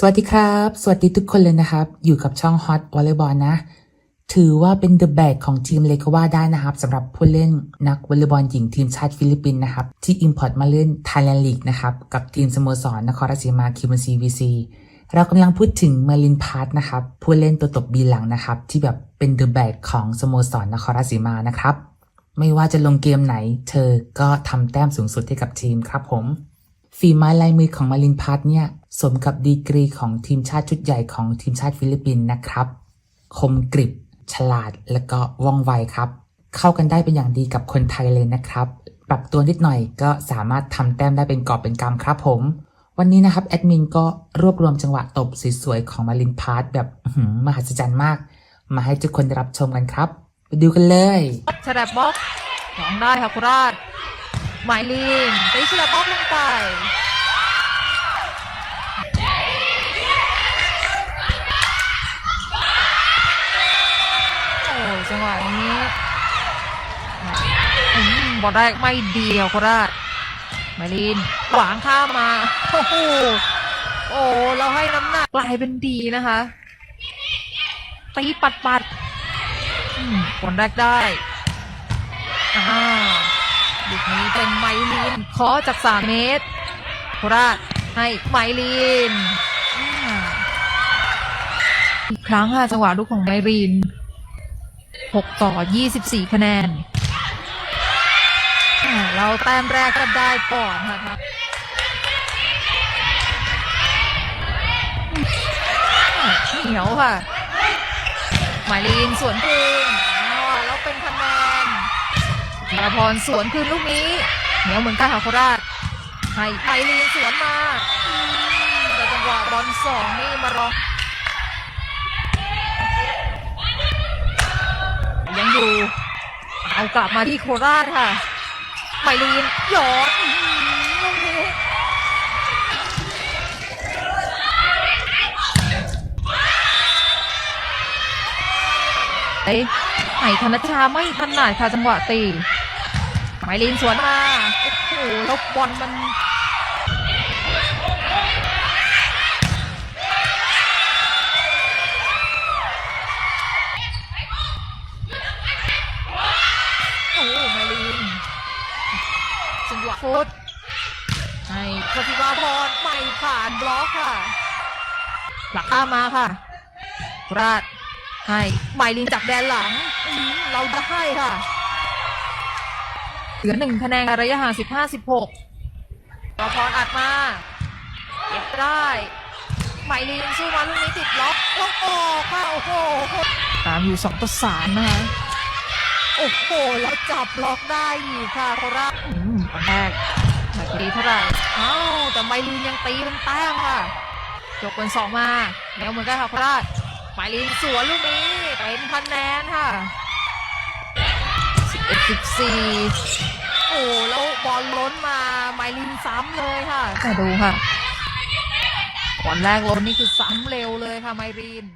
สวัสดีครับ สวัสดีทุกคนเลยนะครับ อยู่กับช่อง Hot Volleyball นะ ถือว่าเป็น The Bag ของทีมเลยก็ว่าได้นะครับสำหรับผู้เล่นนักวอลเลย์บอลหญิงทีมชาติฟิลิปปินส์นะครับ ที่ Import มาเล่น Thailand League นะครับ กับทีมสโมสรนครราชสีมาคิวมันซีวีซีเรากำลังพูดถึงมารินพาร์ทนะครับ ผู้เล่นตัวตบบีหลังนะครับ ที่แบบเป็น The Bag ของสโมสรนครราชสีมานะครับ ไม่ว่าจะลงเกมไหน เธอก็ทำแต้มสูงสุดให้กับทีมครับผมฝีไม้ลายมือของมารินพัทเนี่ย สมกับดีกรีของทีมชาติชุดใหญ่ของทีมชาติฟิลิปปินส์นะครับ คมกริบ ฉลาดและก็ว่องไวครับ เข้ากันได้เป็นอย่างดีกับคนไทยเลยนะครับ ปรับตัวนิดหน่อยก็สามารถทำแต้มได้เป็นกอบเป็นกำครับผม วันนี้นะครับแอดมินก็รวบรวมจังหวะตบสวยๆของมารินพาร์ทแบบอื้อหือมหัศจรรย์มาก มาให้ทุกคนได้รับชมกันครับไปดูกันเลยฉลับบล็อกสองได้ค่ะคุราชหมายลีนตีฉลับบล็อกลงไป โอ้ จังหวะนี้บอลแรกไม่ดีค่ะคุราชมาลีนขวางข้ามมา โอ้โหโอ้เราให้น้ำหนักกลายเป็นดีนะคะตีปัดปัดบอลแรกได้อ่าลูกนี้เป็นไมลีนเคาะจากสามเมตรโคราชให้ไมลีนอีกครั้งค่ะจังหวะลูกของไมลีน 6 ต่อ 24 คะแนน เราแต้มแรกก็ได้ก่อนค่ะครับเหนียวค่ะไมายลีนสวนคืนอ๋อแล้วเป็นคะแนนธาพรสวนคืนลูกนี้ เหนียวเหมือนกันค่ะโคราชให้ไพลีนสวนมาแต่จังหวะบอลสองนี่มารอ ยังอยู่ เอากลับมาที่โคราชค่ะไพลีนหยอดอื้อหือลูกนี้เอ้ยไหธนชาไม่ถนัดค่ะจังหวะตีหมลีนสวนมา โอ้โหแล้วบอลมัน โอ้โหหมายลีน จังหวะฟุตให้ปฏิวาพรไม่ผ่านบล็อกค่ะ หลักข้ามมาค่ะ ราดให้หมายลีนจากแดนหลังอื้อหือเราจะให้ค่ะ เหลือหนึ่งคะแนนระยะห่างสิบห้าสิบหกรอพรอัดมาเก็บได้ไมลีนสู้มาลูกนี้ติดล็อกล็อกออกค่ะ โอ้โห ตามอยู่สองต่อสามนะคะ โอ้โห แล้วจับล็อกได้อยู่ค่ะโคราชอืมตอน แรกไม่ดีเท่าไหร่อ้าวแต่ไมลีนยังตีเป็นแต้มค่ะยกเป็นสองมาแล้วเหมือนกันค่ะโคราชไมลีนสวนลูกนี้เป็นคะแนนค่ะ11 14โอ้แล้วบอลล้นมาไมลินซ้ำเลยค่ะมาดูค่ะบอลแรกล้นนี่คือซ้ำเร็วเลยค่ะไมริน